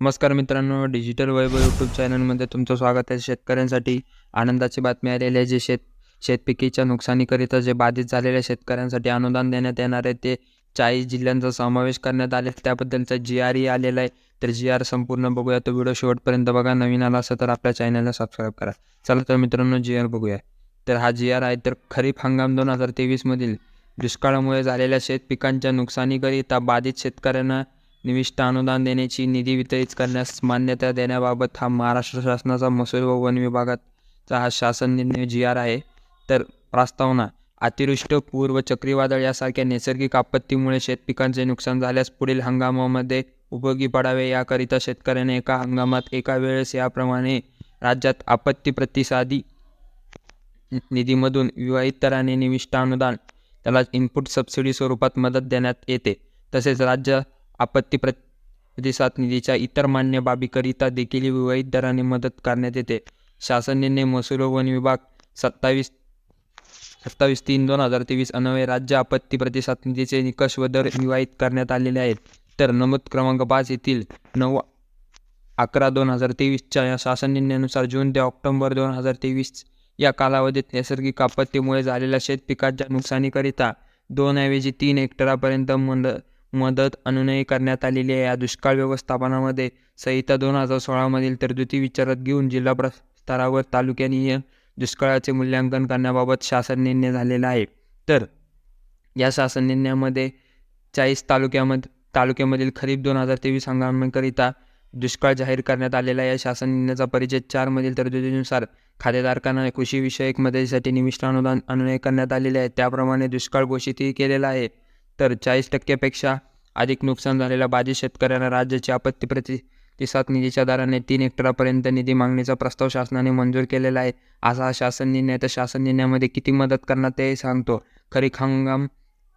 नमस्कार मित्रांनो डिजिटल वैभव यूट्यूब चॅनलमध्ये तुमचं स्वागत आहे. शेतकऱ्यांसाठी आनंदाची बातमी आलेली आहे. जे शेत शेतपिकीच्या नुकसानीकरिता जे बाधित झालेल्या शेतकऱ्यांसाठी अनुदान देण्यात येणार आहे ते चाळीस जिल्ह्यांचा समावेश करण्यात आले त्याबद्दलचा जी आरही आलेला आहे. तर जी आर संपूर्ण बघूया. तो व्हिडिओ शेवटपर्यंत बघा. नवीन आला असेल तर आपल्या चॅनलला सबस्क्राईब करा. चला तर मित्रांनो जी आर बघूया. तर हा जी आर आहे. तर खरीप हंगाम दोन हजार तेवीसमधील दुष्काळामुळे झालेल्या शेत पिकांच्या नुकसानीकरिता बाधित शेतकऱ्यांना निविष्ट अनुदान देण्याची निधी वितरित करण्यास मान्यता देण्याबाबत हा महाराष्ट्र शासनाचा महसूल व वन विभागाचा हा शासन निर्णय जी आर आहे. तर प्रस्तावना अतिवृष्ट पूर व चक्रीवादळ यासारख्या नैसर्गिक आपत्तीमुळे शेतपिकांचे नुकसान झाल्यास पुढील हंगामामध्ये उपयोगी पडावे याकरिता शेतकऱ्याने एका हंगामात एका वेळेस याप्रमाणे राज्यात आपत्ती प्रतिसादी निधीमधून विवाहित दराने निविष्ट अनुदान त्याला इनपुट सबसिडी स्वरूपात मदत देण्यात येते. तसेच राज्य आपत्ती प्र प्रतिसाद निधीच्या इतर मान्य बाबीकरिता देखील विवाहित दराने मदत करण्यात येते. शासन निर्णय महसूल वन विभाग सत्तावीस सत्तावीस तीन दोन हजार तेवीस अन्वये राज्य आपत्ती प्रतिसाद निधीचे निकष व दर विवाहित करण्यात आलेले आहेत. तर नमूद क्रमांक पाच येथील नऊ अकरा दोन हजार तेवीसच्या या शासन निर्णयानुसार जून ते ऑक्टोबर दोन हजार तेवीस या कालावधीत नैसर्गिक आपत्तीमुळे झालेल्या शेतपिकाच्या नुकसानीकरिता दोन ऐवजी तीन हेक्टरापर्यंत मंड मदत अनुनयी करण्यात आलेली आहे. या दुष्काळ व्यवस्थापनामध्ये संहिता दोन हजार सोळामधील तरतुदी विचारात घेऊन जिल्हा प्र स्तरावर तालुक्यानीय दुष्काळाचे मूल्यांकन करण्याबाबत शासन निर्णय झालेला आहे. तर या शासन निर्णयामध्ये चाळीस तालुक्यामध्ये तालुक्यामधील खरीप दोन हजार तेवीस हंगामाकरिता दुष्काळ जाहीर करण्यात आलेला या शासन निर्णयाचा परिचय चारमधील तरतुदीनुसार खातेधारकांना कृषीविषयक मदतीसाठी निविष्ट अनुदान अनुनय करण्यात आलेले आहे. त्याप्रमाणे दुष्काळ घोषितही केलेला आहे. तर चाळीस टक्क्यापेक्षा अधिक नुकसान झालेल्या बाधित शेतकऱ्यांना राज्याची आपत्ती प्रतिसाद निधीच्या दराने तीन हेक्टरापर्यंत निधी मागणीचा प्रस्ताव शासनाने मंजूर केलेला आहे. असा हा शासन निर्णय तर शासन निर्णयामध्ये किती मदत करणार ते सांगतो. खरीप हंगाम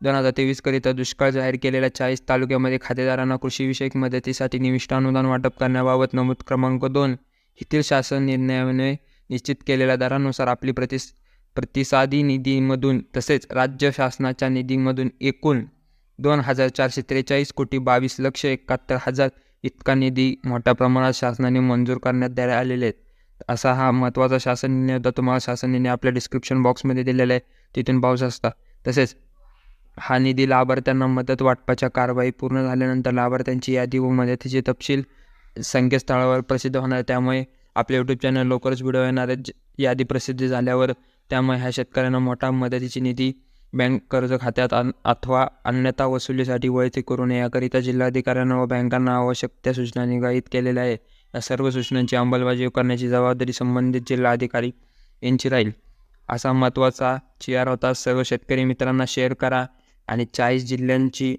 दोन हजार तेवीसकरिता दुष्काळ जाहीर केलेल्या चाळीस तालुक्यामध्ये खातेदारांना कृषीविषयक मदतीसाठी निविष्ट अनुदान वाटप करण्याबाबत नमूद क्रमांक दोन येथील शासन निर्णयाने निश्चित केलेल्या दरानुसार आपली प्रतिस प्रतिसादी निधीमधून तसेच राज्य शासनाच्या निधीमधून एकूण दोन हजार चारशे त्रेचाळीस कोटी बावीस लक्ष एकाहत्तर हजार इतका निधी मोठ्या प्रमाणात शासनाने मंजूर करण्यात द्यायला आलेले आहेत. असा हा महत्त्वाचा शासन निर्णय होता. तुम्हाला शासन निर्णय आपल्या डिस्क्रिप्शन बॉक्समध्ये दिलेला आहे. तिथून पाहू शकता तसेच हा निधी लाभार्थ्यांना मदत वाटपाच्या कारवाई पूर्ण झाल्यानंतर लाभार्थ्यांची यादी व मदतीचे तपशील संकेतस्थळावर प्रसिद्ध होणार आहे. त्यामुळे आपले यूट्यूब चॅनल लवकरच व्हिडिओ येणार आहेत. यादी प्रसिद्ध झाल्यावर त्यामुळे ह्या शेतकऱ्यांना मोठा मदतीची निधी बँक कर्ज खात्यात अन अथवा अन्यथा वसुलीसाठी वैयक्तिक करू नये याकरिता जिल्हाधिकाऱ्यांना व बँकांना आवश्यक त्या सूचना निगाईत केलेल्या आहे या सर्व सूचनांची अंमलबजावणी करण्याची जबाबदारी संबंधित जिल्हाधिकारी यांची राहील. असा महत्त्वाचा जी आर होता. सर्व शेतकरी मित्रांना शेअर करा आणि चाळीस जिल्ह्यांची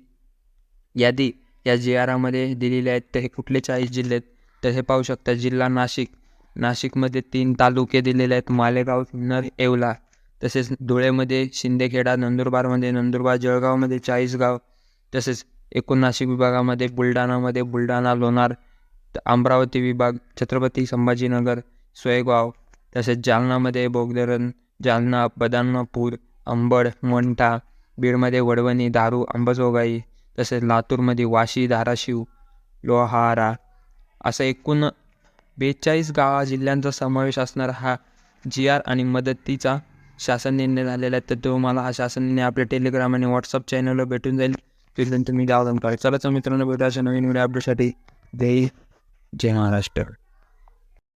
यादी या जी आरामध्ये दिलेली आहेत. तर हे कुठले चाळीस जिल्हे आहेत? तर हे पाहू शकता जिल्हा नाशिक. नाशिकमध्ये तीन तालुके दिलेले आहेत. मालेगाव सिन्नर येवला. तसेच धुळेमध्ये शिंदेखेडा नंदुरबारमध्ये नंदुरबार जळगावमध्ये चाळीसगाव तसेच एकूण नाशिक विभागामध्ये बुलढाणामध्ये बुलढाणा लोणार त- अमरावती विभाग छत्रपती संभाजीनगर सोयगाव तसेच जालनामध्ये बोगदरण जालना बदानापूर अंबड मोंठा बीडमध्ये वडवणी दारू अंबाजोगाई तसेच लातूरमध्ये वाशी धाराशिव लोहारा असं एकूण बेचाळीस गावा जिल्ह्यांचा समावेश असणारा हा जी आर आणि मदतीचा शासन निर्णय झालेला आहे तर तुम्हाला हा शासन निर्णय आपल्या टेलिग्राम आणि व्हॉट्सअप चॅनलवर भेटून जाईल. तिथून तुम्ही डाउनलोड करा. चला मित्रांनो भेटू अशा नवीन व्हिडिओ अपडेटसाठी जय जय महाराष्ट्र.